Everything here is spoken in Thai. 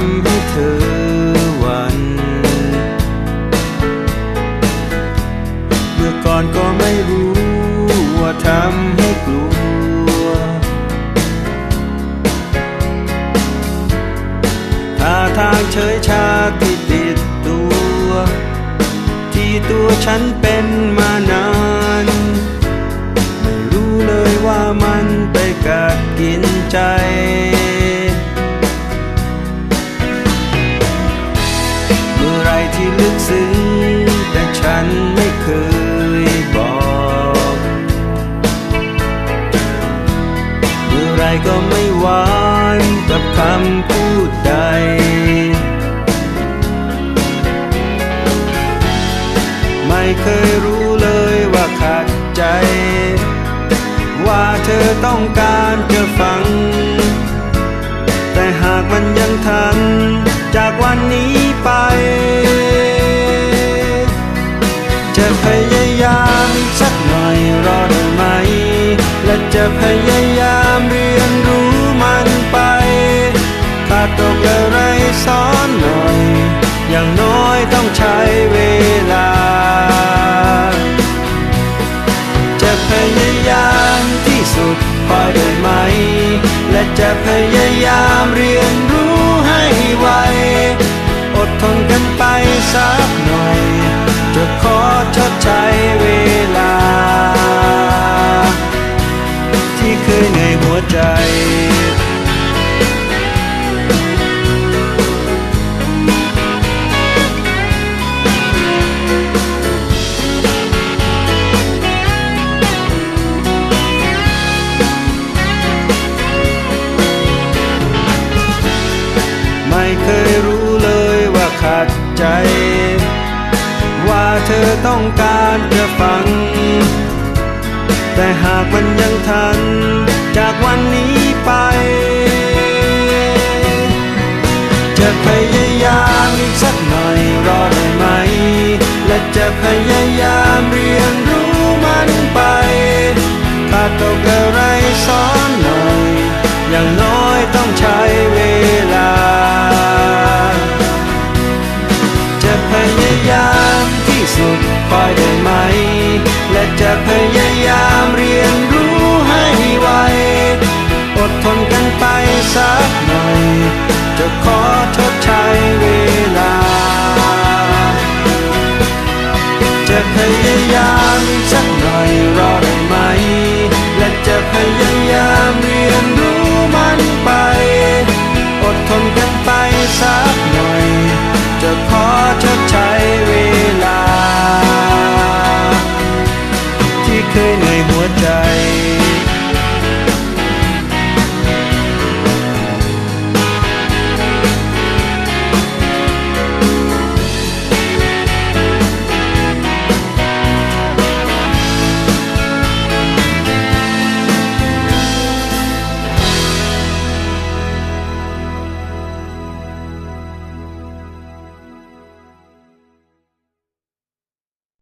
ำให้เธอวัน เมื่อก่อนก็ไม่รู้ว่าทำให้กลัว ท่าทางเฉยชาที่ติดตัว ที่ตัวฉันเป็นมานาน ไม่รู้เลยว่ามันไปกัดกินใจ ที่ลึกซึ้งแต่ฉันไม่เคยบอก เมื่อไรก็ไม่หวานกับคำพูดใด ไม่เคยรู้ และจะพยายามเรียนรู้มันไปขาตกอะไรสอนหน่อย อย่างน้อยต้องใช้เวลา จะพยายามที่สุดพอได้ไหม และจะพยายามเรียนรู้ เคยรู้เลยว่าขัดใจ ว่าเธอต้องการจะฟัง